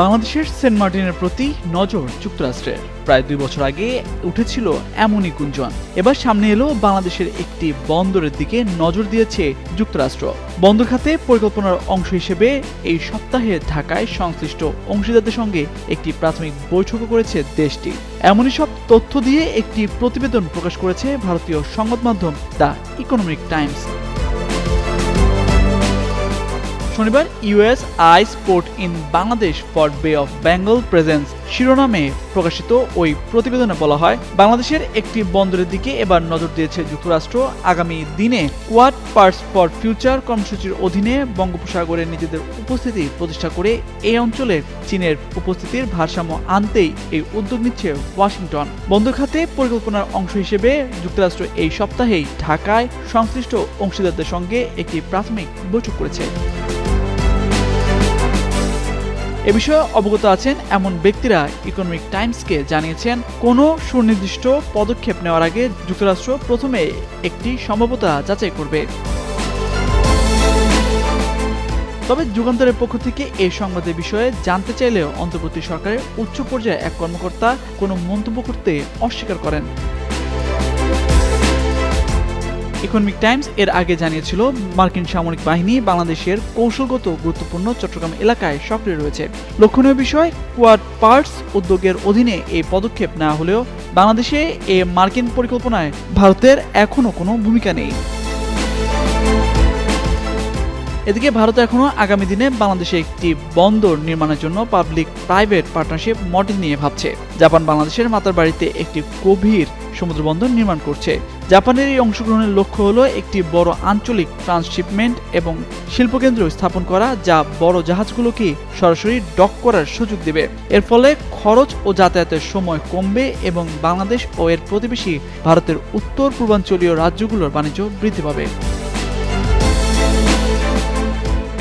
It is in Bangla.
বাংলাদেশের সেন্ট মার্টিনের প্রতি নজর যুক্তরাষ্ট্রের। প্রায় দুই বছর আগে উঠেছিল এমনই গুঞ্জন। এবার সামনে এলো বাংলাদেশের একটি বন্দরের দিকে নজর দিয়েছে যুক্তরাষ্ট্র। বন্দর খাতে পরিকল্পনার অংশ হিসেবে এই সপ্তাহে ঢাকায় সংশ্লিষ্ট অংশীদারদের সঙ্গে একটি প্রাথমিক বৈঠকও করেছে দেশটি। এমনই সব তথ্য দিয়ে একটি প্রতিবেদন প্রকাশ করেছে ভারতীয় সংবাদ মাধ্যম দ্য ইকোনমিক টাইমস। শনিবার US eyes port in Bangladesh for bay of Bengal presence শিরোনামে প্রকাশিত ওই প্রতিবেদনে বলা হয়, বাংলাদেশের একটি বন্দরের দিকে এবার নজর দিয়েছে যুক্তরাষ্ট্র। আগামী দিনে কোয়াড পার্টস ফর ফিউচার কর্মসূচির অধীনে বঙ্গোপসাগরে নিজেদের উপস্থিতি প্রতিষ্ঠা করে এই অঞ্চলে চীনের উপস্থিতির ভারসাম্য আনতেই এই উদ্যোগ নিচ্ছে ওয়াশিংটন। বন্দর খাতে পরিকল্পনার অংশ হিসেবে যুক্তরাষ্ট্র এই সপ্তাহেই ঢাকায় সংশ্লিষ্ট অংশীদারদের সঙ্গে একটি প্রাথমিক বৈঠক করেছে। এ বিষয়ে অবগত আছেন এমন ব্যক্তিরা ইকোনমিক টাইমসকে জানিয়েছেন, কোনো সুনির্দিষ্ট পদক্ষেপ নেওয়ার আগে যুক্তরাষ্ট্র প্রথমে একটি সম্ভাব্যতা যাচাই করবে। তবে যুগান্তরের পক্ষ থেকে এই সংবাদের বিষয়ে জানতে চাইলেও অন্তর্বর্তী সরকারের উচ্চ পর্যায়ে এক কর্মকর্তা কোনো মন্তব্য করতে অস্বীকার করেন। ইকোনমিক টাইমস এর আগে জানিয়েছিল মার্কিন সামরিক বাহিনী বাংলাদেশের কৌশলগত গুরুত্বপূর্ণ চট্টগ্রাম এলাকায় সক্রিয় রয়েছে। লক্ষণীয় বিষয়, কোয়াড পার্টস উদ্যোগের অধীনে এই পদক্ষেপ না হলেও বাংলাদেশে এ মার্কিন পরিকল্পনায় ভারতের এখনও কোনো ভূমিকা নেই। এদিকে ভারত এখনও আগামী দিনে বাংলাদেশে একটি বন্দর নির্মাণের জন্য পাবলিক প্রাইভেট পার্টনারশিপ মডেল নিয়ে ভাবছে। জাপান বাংলাদেশের মাতার বাড়িতে একটি গভীর সমুদ্র বন্দর নির্মাণ করছে। জাপানের এই অংশগ্রহণের লক্ষ্য হলো একটি বড় আঞ্চলিক ট্রান্সশিপমেন্ট এবং শিল্পকেন্দ্র স্থাপন করা, যা বড় জাহাজগুলোকে সরাসরি ডক করার সুযোগ দেবে। এর ফলে খরচ ও যাতায়াতের সময় কমবে এবং বাংলাদেশ ও এর প্রতিবেশী ভারতের উত্তর পূর্বাঞ্চলীয় রাজ্যগুলোর বাণিজ্য বৃদ্ধি পাবে।